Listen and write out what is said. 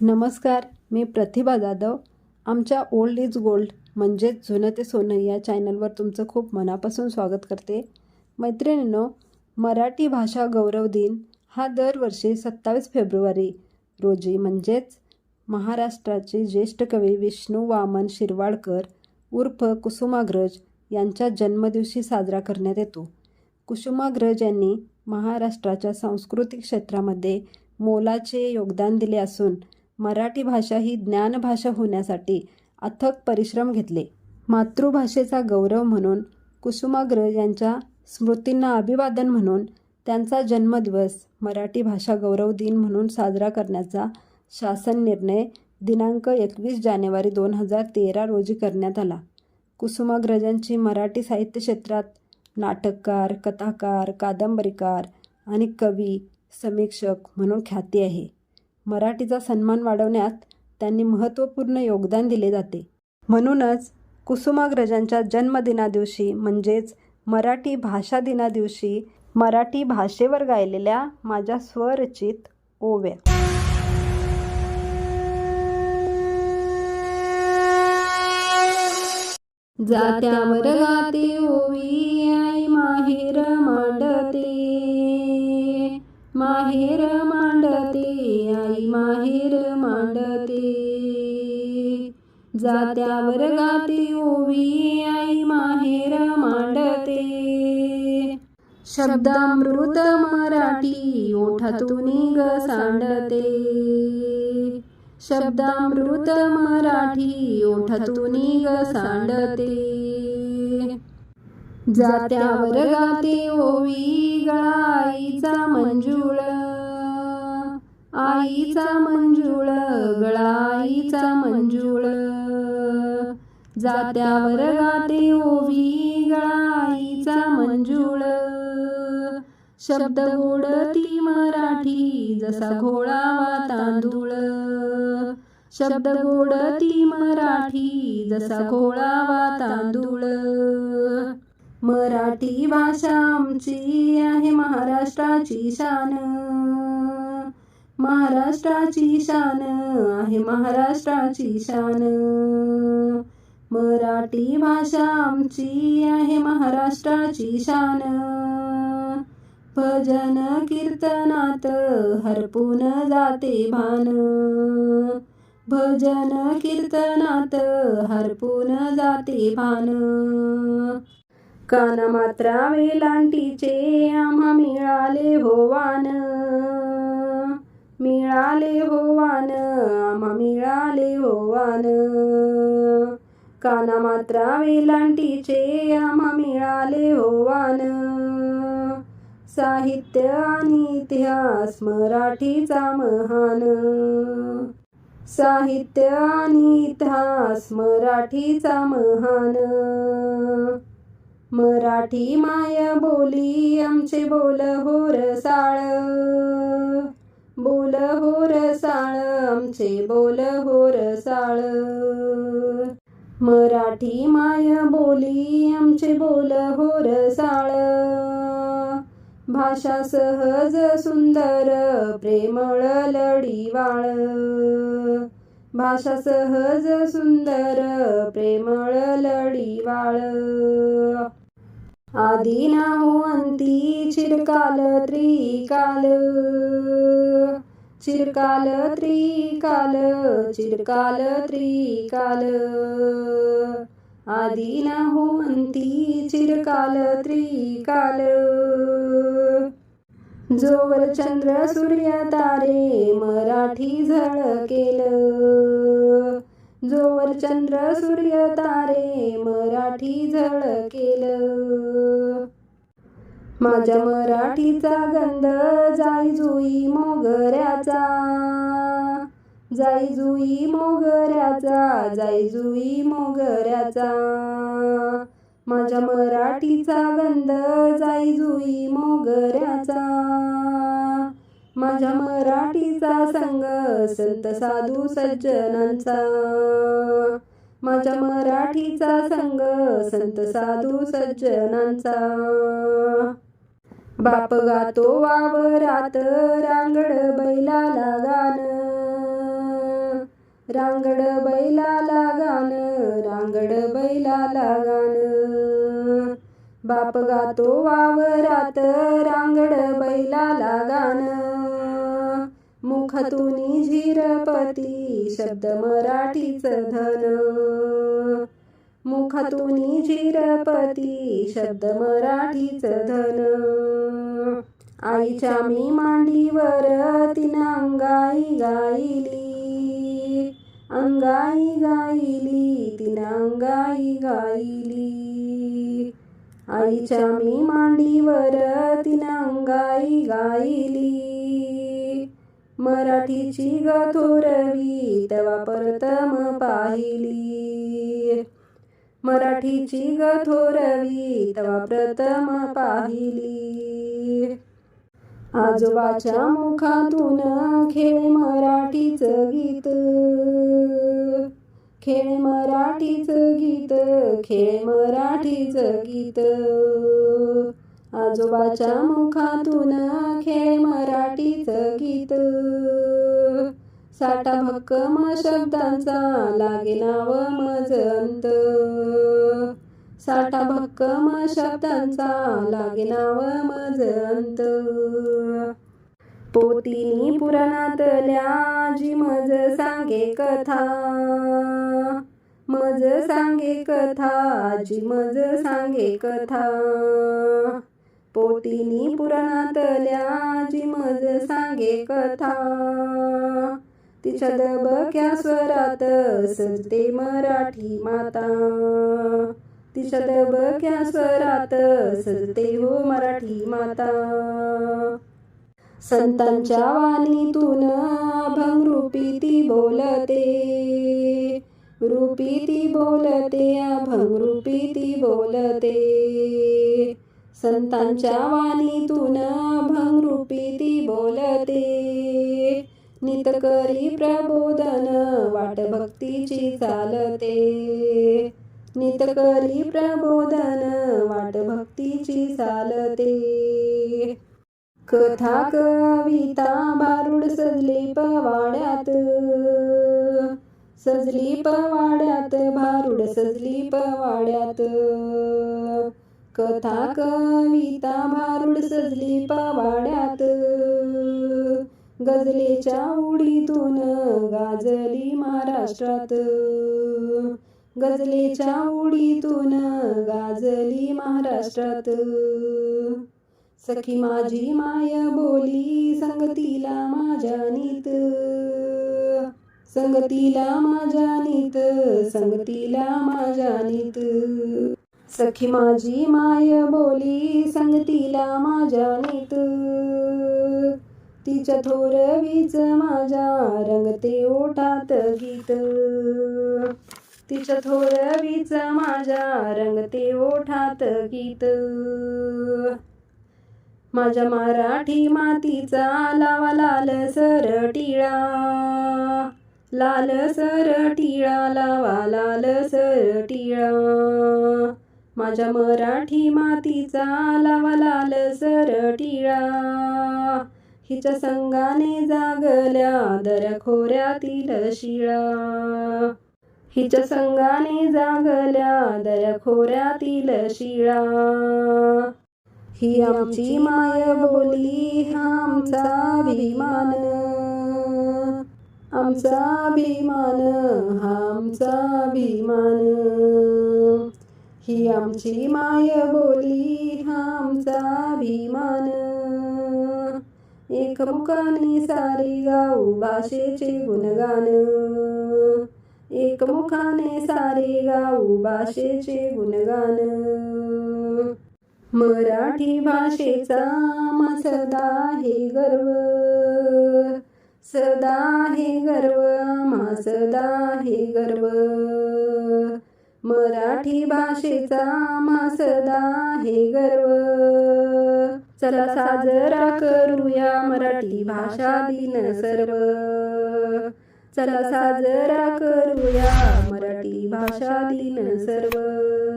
नमस्कार मी प्रतिभा जाधव. आमच्या old is gold म्हणजेच जुनं ते सोनं या चॅनलवर तुमचं खूप मनापासून स्वागत करते. मैत्रिणींनो मराठी भाषा गौरव दिन हा दरवर्षी सत्तावीस फेब्रुवारी रोजी म्हणजेच महाराष्ट्राचे ज्येष्ठ कवी विष्णू वामन शिरवाडकर उर्फ कुसुमाग्रज यांच्या जन्मदिवशी साजरा करण्यात येतो. कुसुमाग्रज यांनी महाराष्ट्राच्या सांस्कृतिक क्षेत्रामध्ये मोलाचे योगदान दिले असून मराठी भाषा ही ज्ञानभाषा होण्यासाठी अथक परिश्रम घेतले. मातृभाषेचा गौरव म्हणून कुसुमाग्रज यांच्या स्मृतींना अभिवादन म्हणून त्यांचा जन्मदिवस मराठी भाषा गौरव दिन म्हणून साजरा करण्याचा शासन निर्णय दिनांक एकवीस जानेवारी दोन हजार तेरा रोजी करण्यात आला. कुसुमाग्रजांची मराठी साहित्य क्षेत्रात नाटककार कथाकार कादंबरीकार आणि कवी समीक्षक म्हणून ख्याती आहे. मराठीचा सन्मान वाढवण्यात त्यांनी महत्त्वपूर्ण योगदान दिले जाते. म्हणूनच कुसुमाग्रजांच्या जन्मदिनादिवशी म्हणजेच मराठी भाषा दिनादिवशी मराठी भाषेवर गायलेल्या माझ्या स्वरचित ओव्या. जात्यावर गाते ओवी आई माहेर मांडते. माहेर मांडते. माहेर मांडते. जात्या गाते ओवी आई माहेर मांडते. शब्दामृत मराठी ओठातून ग सांडते. शब्दामृत मराठी ओठातून ग सांडते. जात्यावर गाते ओवी गळाईचा मंजुळ. आईचा मंजुळ गळाईचा मंजुळ. जात्यावर गाते ओवी गळाईचा मंजुळ. शब्द गोड ती मराठी जसा घोळावा तांदूळ. शब्द गोड ती मराठी जसा घोळावा तांदूळ. मराठी भाषा आमची आहे महाराष्ट्राची शान. महाराष्ट्राची शान आहे महाराष्ट्राची शान. मराठी भाषा आमची आहे महाराष्ट्राची शान. भजन कीर्तनात हरपून जाते भान. भजन कीर्तनात हरपून जाते भान. काना मात्रा वेलांटीचे आम्हा मिळाले होवान मिळाले होवान आम्हा मिळाले होवान. काना मात्रा वेलांटीचे आम्हा मिळाले होवान. साहित्य आणि इतिहास मराठीचा महान. साहित्य आणि इतिहास मराठीचा महान. मराठी माय बोली आमचे बोल हो साळ बोल हो रसाळ आमचे बोल हो रसाळ. मराठी माय बोली आमचे बोल हो रसाळ. भाषा सहज सुंदर प्रेमळ लढीवाळ. भाषा सहज सुंदर प्रेमळ लढीवाळ. आधी नाहो अंती चिरकाल त्रिकाल. चिरकाल त्रिकाल चिरकाल त्रिकाल. आधी नाहो अंती चिरकाल त्रिकाल. जोवर चंद्र सूर्य तारे मराठी झळकेल. जोवर चंद्र सूर्य तारे मराठी झळकेल माझ्या मराठीचा गंध जाई जुई मोगऱ्याचा. जाई जुई मोगऱ्याचा जाई जुई मोगऱ्याचा. माझ्या मराठीचा गंध जाई जुई मोगऱ्याचा. माझ्या मराठीचा संग संत साधू सज्जनांचा. माझ्या मराठीचा संग संत साधू सज्जनांचा. बाप गातो वावरात रांगड बैलाला गाणं. रांगड बैलाला गाण रांगड बैलाला गाण. बाप गातो वावरात रांगड बैलाला गाणं. मुखातून झिरपती शब्द मराठीच धन. मुखातून झिरपती शब्द मराठीच धन. आईच्या मी मांडीवर तिनं अंगाई गाईली अंगाई गाईली तिनं अंगाई गाईली आईच्या मी मांडीवर तिनं अंगाई गाईली मराठीची गथोरवी तवा प्रथम पाहिली. मराठीची गथोरवी तवा प्रथम पाहिली. आजोबाच्या मुखातून खेळ मराठीच गीत. खेळ मराठीच गीत खेळ मराठीच गीत. आजोबाच्या मुखातून साठा भक्कम शब्दांचा लागे नाव मज अंत. साठा भक्कम शब्दांचा लागे नाव मज अंत. पोतीनी पुराणातल्या जी मज सांगे कथा. मज सांगे कथा जी मज सांगे कथा. पोतीनी पुराणातल्या जी मज सांगे कथा. तिच्या दबक्या स्वरात? सजते मराठी माता. तिच्या दबक्या स्वरात? सजते हो मराठी माता. संतांच्या वाणीतून अभंगरूपी ती बोलते. रूपी ती बोलते अभंगरूपी ती बोलते. संतांच्या वाणीतून अभंगरूपी ती बोलते. नित करी प्रबोधन वाट भक्तीची चालते. नित करी प्रबोधन वाट भक्तीची चालते. कथा कविता बारुड सजली पवाड्यात. सजली पवाड्यात भारुड सजली पवाड्यात. कथा कविता भारुड सजली पवाड्यात. गजलेच्या उडीतून गाजली महाराष्ट्रात. गजलेच्या उडीतून गाजली महाराष्ट्रात. सखी माझी माय बोली संगतीला माझ्या नीत. संगतीला माझ्या नीत संगतीला माझ्या नीत. सखी माझी माय बोली संगतीला माझ्या नीत. तिच्या थोरवीच माझ्या रंगते ओठात गीत. तिच्या थोरवीच माझ्या रंगते ओठात गीत. माझ्या मराठी मातीचा लावा लाल सर टिळा. लाल सर टिळा लावा लाल सर टिळा. माझ्या मराठी मातीचा लावा लाल सर टिळा. हिच्या संगाने जागल्या दरखोऱ्यातील शिळा. हिच्या संगाने जागल्या दरखोऱ्यातील शिळा. ही आमची माय बोली हा आमचा अभिमान. आमचा अभिमान हा आमचा अभिमान. ही आमची माय बोली हा आमचा अभिमान. एकमुखाने सारे गाऊ भाषेचे गुणगान. एकमुखाने सारे गाऊ भाषेचे गुणगान. मराठी भाषेचा आम्हा सदा हे गर्व. सदा हे गर्व मासदा सदा हे गर्व. मराठी भाषेचा मा सदा हे गर्व. चला साजरा करूया मराठी भाषा दिन सर्व. चला साजरा करूया मराठी भाषा दिन सर्व.